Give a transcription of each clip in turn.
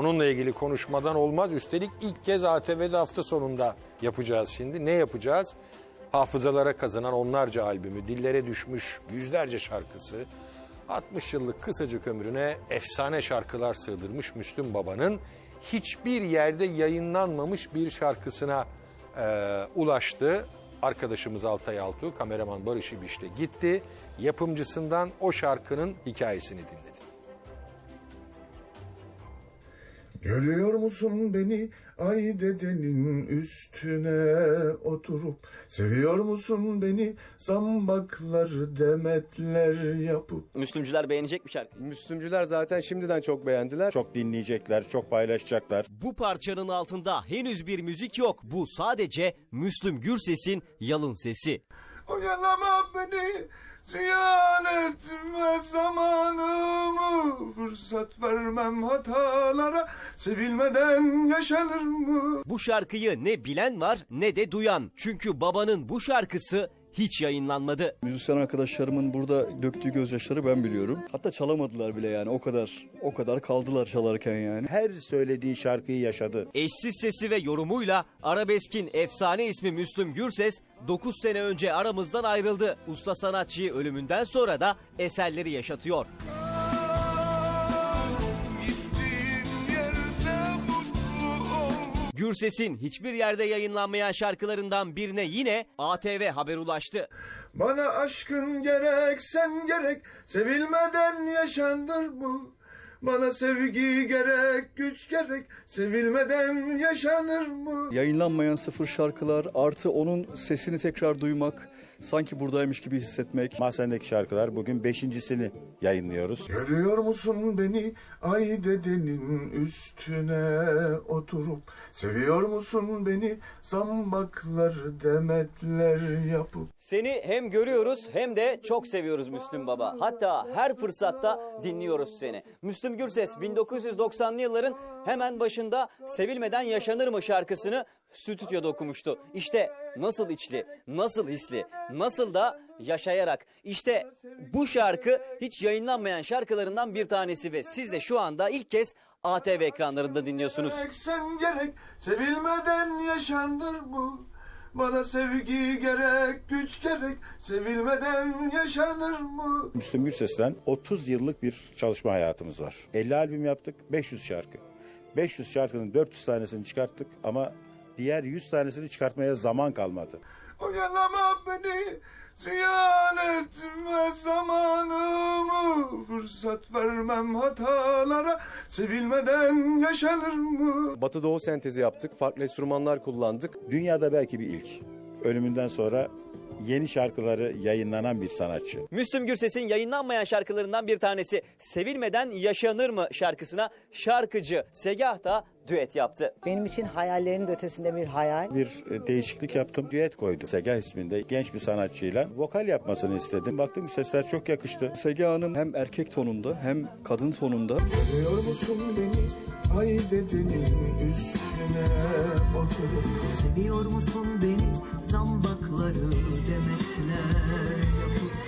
Onunla ilgili konuşmadan olmaz. Üstelik ilk kez ATV'de hafta sonunda yapacağız şimdi. Ne yapacağız? Hafızalara kazanan onlarca albümü, dillere düşmüş yüzlerce şarkısı, 60 yıllık kısacık ömrüne efsane şarkılar sığdırmış Müslüm Baba'nın hiçbir yerde yayınlanmamış bir şarkısına e, ulaştı. Arkadaşımız Altay Altuğ, kameraman Barış İbiş'te gitti. Yapımcısından o şarkının hikayesini dinledi. Görüyor musun beni ay dedenin üstüne oturup Seviyor musun beni zambaklar demetler yapıp Müslümcüler beğenecek mi şarkıyı? Müslümcüler zaten şimdiden çok beğendiler. Çok dinleyecekler, çok paylaşacaklar. Bu parçanın altında henüz bir müzik yok. Bu sadece Müslüm Gürses'in yalın sesi. Oyalama beni ziyan etme zamanımı Fırsat vermem hatalara sevilmeden yaşanır mı? Bu şarkıyı ne bilen var ne de duyan. Çünkü babanın bu şarkısı hiç yayınlanmadı. Müzisyen arkadaşlarımın burada döktüğü gözyaşları ben biliyorum. Hatta çalamadılar bile yani o kadar o kadar kaldılar çalarken yani. Her söylediği şarkıyı yaşadı. Eşsiz sesi ve yorumuyla arabeskin efsane ismi Müslüm Gürses 9 sene önce aramızdan ayrıldı. Usta sanatçıyı ölümünden sonra da eserleri yaşatıyor. Gürses'in hiçbir yerde yayınlanmayan şarkılarından birine yine ATV haber ulaştı. Bana aşkın gerek sen gerek sevilmeden yaşanır mı? Bana sevgi gerek güç gerek sevilmeden yaşanır mı? Yayınlanmayan sıfır şarkılar artı onun sesini tekrar duymak, sanki buradaymış gibi hissetmek. Mahzendeki şarkılar bugün beşincisini yayınlıyoruz. Görüyor musun beni ay dedenin üstüne oturup Seviyor musun beni zambaklar demetler yapıp Seni hem görüyoruz hem de çok seviyoruz Müslüm Baba. Hatta her fırsatta dinliyoruz seni. Müslüm Gürses 1990'lı yılların hemen başında Sevilmeden Yaşanır mı şarkısını stüdyoda okumuştu. İşte nasıl içli, nasıl hisli, nasıl da yaşayarak. İşte bu şarkı hiç yayınlanmayan şarkılarından bir tanesi ve siz de şu anda ilk kez ATV ekranlarında dinliyorsunuz. Sen gerek sevilmeden yaşanır mı? Bana sevgi gerek güç gerek sevilmeden yaşanır mı? Müslüm Gürses'ten 30 yıllık bir çalışma hayatımız var. 50 albüm yaptık, 500 şarkı. 500 şarkının 400 tanesini çıkarttık ama diğer 100 tanesini çıkartmaya zaman kalmadı. Oyalama beni ziyan etme zamanımı Fırsat vermem hatalara sevilmeden yaşanır mı? Batı Doğu sentezi yaptık, farklı enstrümanlar kullandık. Dünyada belki bir ilk. Ölümünden sonra yeni şarkıları yayınlanan bir sanatçı. Müslüm Gürses'in yayınlanmayan şarkılarından bir tanesi Sevilmeden Yaşanır mı şarkısına şarkıcı Segah da düet yaptı. Benim için hayallerin de ötesinde bir hayal. Bir e, değişiklik yaptım, düet koydum. Segah isminde genç bir sanatçıyla vokal yapmasını istedim. Baktım sesler çok yakıştı. Sega Hanım hem erkek tonunda hem kadın tonunda. Görüyor musun beni üstüne oturup Seviyor musun beni zambakları yapıp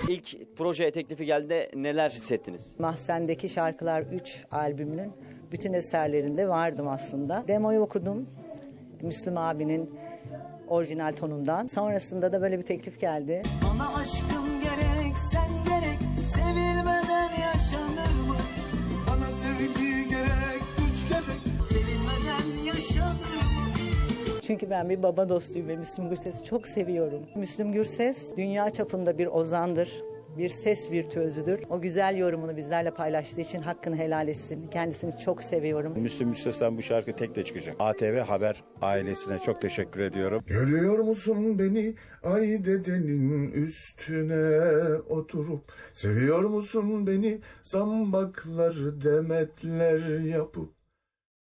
İlk proje teklifi geldiğinde neler hissettiniz? Mahzen'deki Şarkılar 3 albümünün bütün eserlerinde vardım aslında. Demoyu okudum. Müslüm abinin orijinal tonundan. Sonrasında da böyle bir teklif geldi. Bana aşkım Çünkü ben bir baba dostuyum ve Müslüm Gürses'i çok seviyorum. Müslüm Gürses dünya çapında bir ozandır. Bir ses virtüözüdür. O güzel yorumunu bizlerle paylaştığı için hakkını helal etsin. Kendisini çok seviyorum. Müslüm Gürses'ten bu şarkı tek de çıkacak. ATV Haber ailesine çok teşekkür ediyorum. Görüyor musun beni ay dedenin üstüne oturup Seviyor musun beni zambaklar demetler yapıp